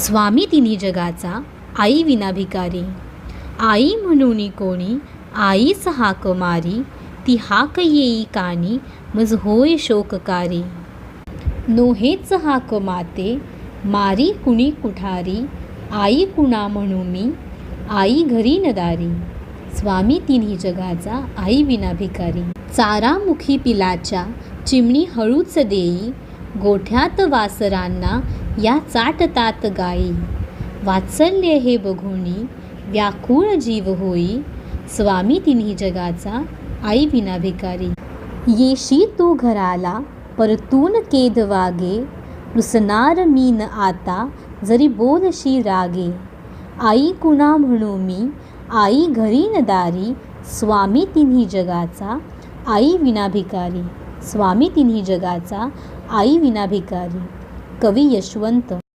स्वामी तिन्ही जगाचा आई विना भिकारी आई म्हणून कोणी आईच हाक मारी ती हाक येई कानी मज होय शोककारी. नोहेच हाक माते मारी कुणी कुठारी आई कुणा म्हणू मी आई घरी नदारी स्वामी तिन्ही जगाचा आई विना भिकारी चारामुखी पिलाच्या चिमणी हळूच देई गोठ्यात वासरांना या चाटतात गाई. वात्सल्य हे बघुणी व्याकुळ जीव होई. स्वामी तिन्ही जगाचा आई विना भिकारी. येशी तू घराला परतून केद वागे. रुसणार मीन आता जरी बोलशी रागे. आई कुणा म्हणू मी आई घरी न दारी. स्वामी तिन्ही जगाचा आई विना भिकारी. स्वामी तिन्ही जगाचा आई विना भिकारी. कवी यशवंत.